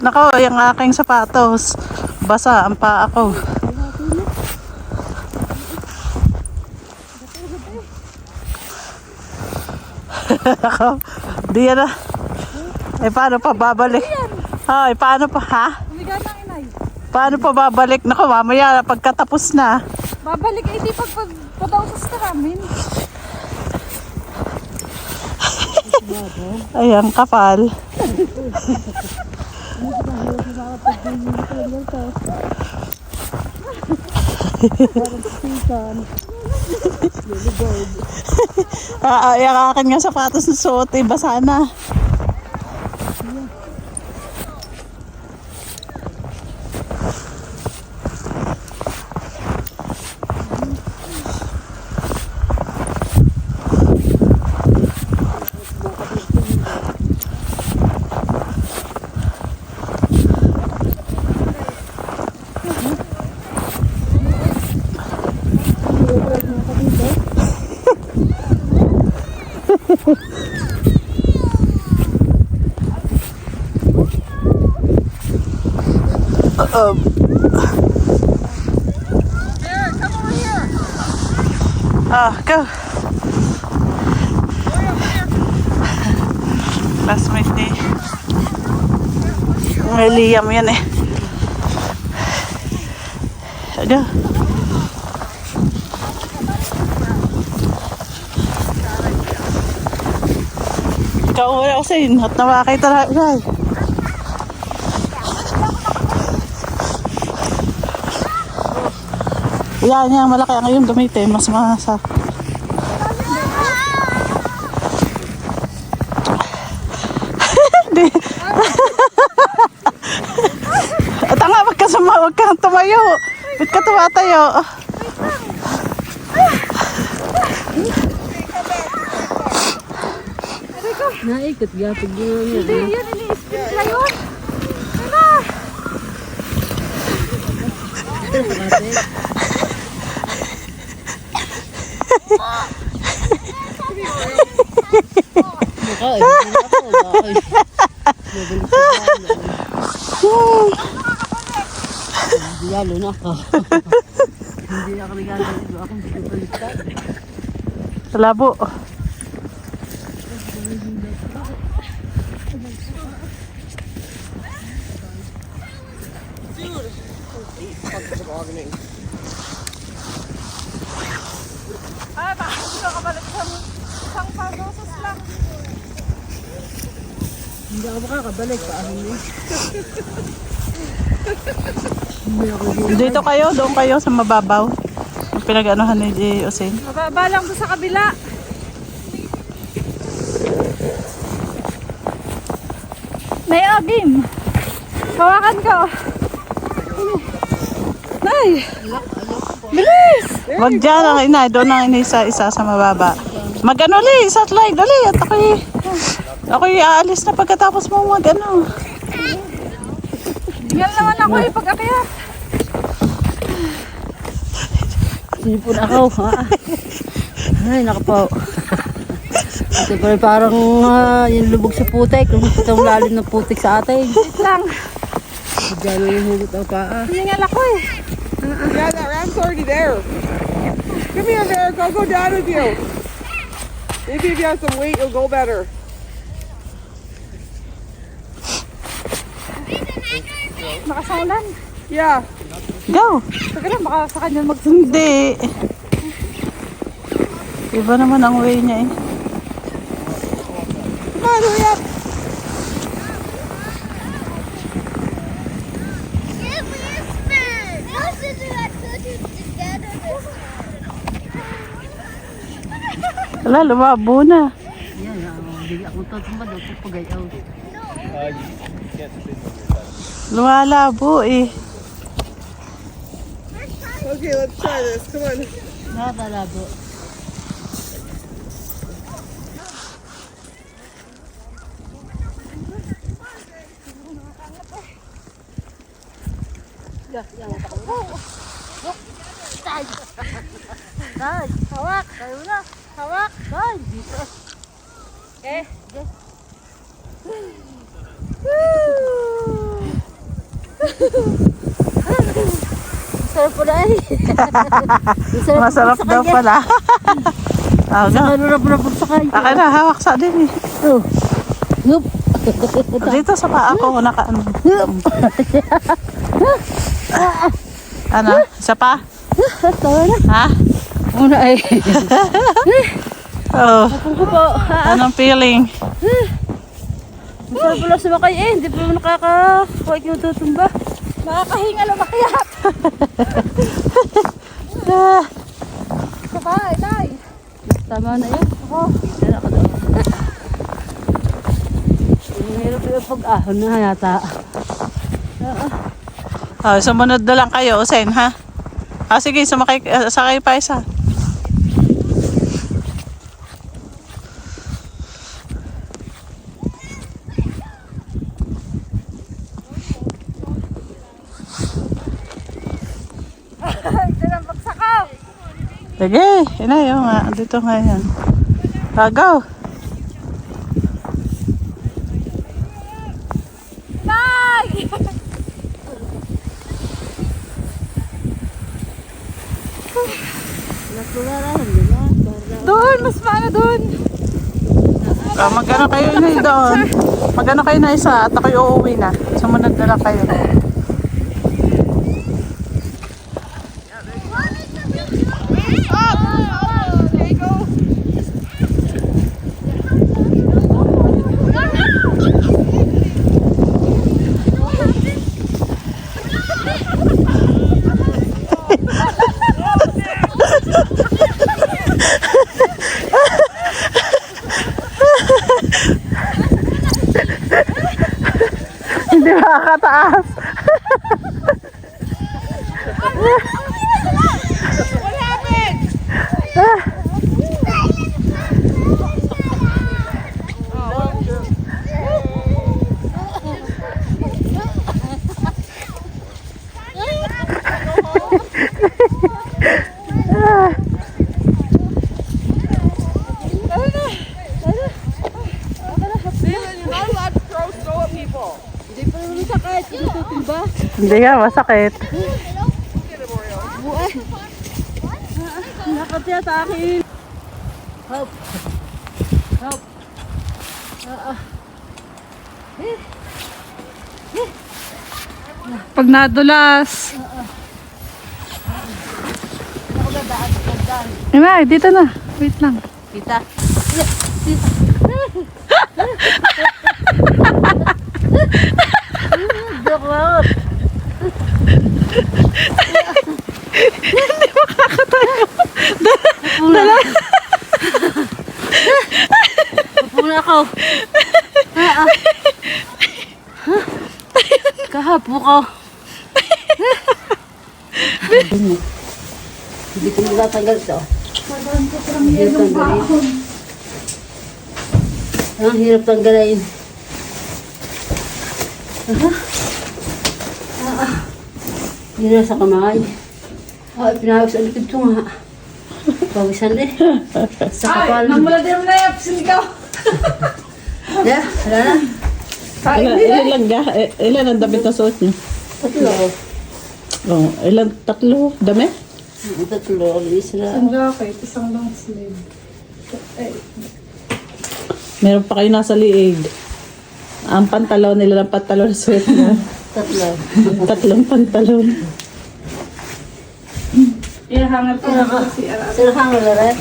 Nako, yung aking sapatos. Basa ang paa ko. Nako, di yan na. Eh, paano pa babalik? Ay, paano pa, ha? Na. Paano pa babalik? Nako, mamaya pagkatapos na. Babalik eh di pag pag padaw sa namin. Ay, ang kapal. Ah, ay, ang akin nga sapatos na suot, eh, basa na. Um, Ah, go. Classmate ni Liam yan eh. Go. Ikaw wala ako sa'yo. At nawakita na. Yan, yan, malaki ang iyong gamitin. Mas masa. Di. At nga, wag ka suma, wag kang tumayo. Ba't ka tumatayo? Naikot gapag niya. Hindi, yun ini-spin na yun. Mukha eh. Hindi ako. Hindi lalo na ako. Hindi ako hindi ko baliktad. Labo. Ah, bakit ka kabalik sa isang padosos lang? Hindi ako makakabalik. Hindi ako hindi. Dito kayo, doon kayo sa mababaw. Ang pinag-anuhan ni J. Osin. Mababa lang doon sa kabila. May agim. Hawakan ko. Ay! Bilis! Wag dyan ang ina, doon ang inisa isa sa mababa. Mag-ano li, satellite, dali. At ako'y, ako'y aalis na pagkatapos mo mag-ano. Yan naman ako eh, pag-akyat. Sinipon ako. Ha? Ay, nakapaw. Ito pa rin parang ah, yung lubog sa putik. Kung itong lalim ng putik sa atin. Wait lang. Diyan yung hugot ang paa. Hiningal ako eh. Yeah, that ramp's already there. Come here, Eric. I'll go down with you. Maybe if you have some weight, it'll go better. Nakasaulan. Yeah. Go! Sige lang, baka sa kanya magsundo. Hindi. Iba naman ang way niya eh. Come on, hurry up. Wala, lumabo na. Yan, ah, bigla akong tatumba daw. Pagayaw. Lumalabo eh. Okay, let's try this. Come on. Nakakalabo. Dad, hawak. Tayo na. Hawak. Dad. Eh. Woo! Sarap pala eh. Masarap Masarap sa daw pala. Aga. Ano rab-rab sa kanya. Akin na, hawak sa din eh. Oh. Yup. Dito sa paa ko, naka ano. ano? Isa pa? Tawa na. Ha? Una ay. Oh, Kung ko po. Anong feeling? Masarap pala sumakay eh. Hindi pa naman nakaka-kuwait yung tutumba. Nakakahinga lumakayat. Ah, Sabay, tay. Tama na yun. Ako. Yan ako doon. Mahirap yung pag-ahon na yata. Oh, sumunod na lang kayo, Usen, ha? Ah, sige, sumakay, uh, sakay pa isa. Sige, inayo nga. Dito nga yan. Go. Tay! Natularan, di ba? Para Doon, mas paano doon? Ah, magano kayo na doon. Magano kayo na isa at ako'y uuwi na. Sumunod na lang kayo. Hindi makakataas. What happened? Leland, you're not allowed to throw snow at people. Hindi pa naman sakay. Yung tutumba. Hindi nga, masakit. Nakot siya sa akin. Hop. Hop. Pag nadulas. Ina, dito na. Wait lang. Kita. Joke lang. Hindi makakatayo. Dala. Pupuna ako. Ah, ah. Kahapo ko. Hindi ko matatanggal ito. Ang hirap tanggalin. Ang hirap tanggalin. Aha. Hindi na sa kamay. Ah, pinawis ang likod ko nga. Pawisan eh. Sa kapal. Namula din mo na yung sinigaw. Yeah, wala na. Ilan, ilan, ga, eh, ilan ang damit na suot niyo? Tatlo. Oh, ilan? Tatlo? Dami? Tatlo. Alis na. Isang jacket, isang long sleeve. Meron pa kayo nasa liig. Ang pantalon nila ng pantalon suot niya. Tatlo. Tatlong pantalon. Ihahangal ko na si Ara. Sila hang rin.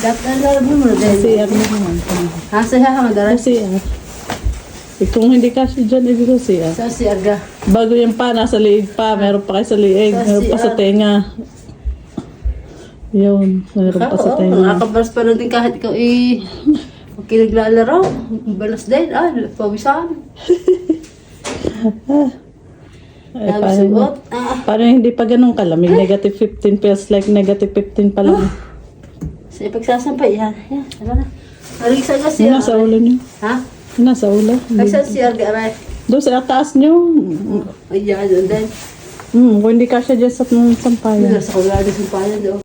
Dapat na lalabi mo na din. Kasi ano naman. Ha, sa hang rin. Eh, kung hindi kasi dyan, ibig ko siya. Sa si Arga. Bago yung pa, nasa liig pa. Meron pa kayo sa liig. Meron pa sa tenga. Yun. Meron pa sa tenga. nakakabalas pa rin din kahit ikaw eh. Pag kinaglalaro, balas din. Ah, pawisan. Eh, Dami paano. Ah, paano hindi pa ganun kalamig? Negative 15 feels like negative 15 pa lang. sa ipagsasampay, yan. Yan, tara na. Arigsa ka si Yun nasa ulo niyo. Ha? Nasa ulo. Kaysa si Arga aray. Doon sa taas niyo. Ay, yan, doon din. Hmm, kung hindi ka siya dyan sa sampayan. Nasa kulado sa payan doon.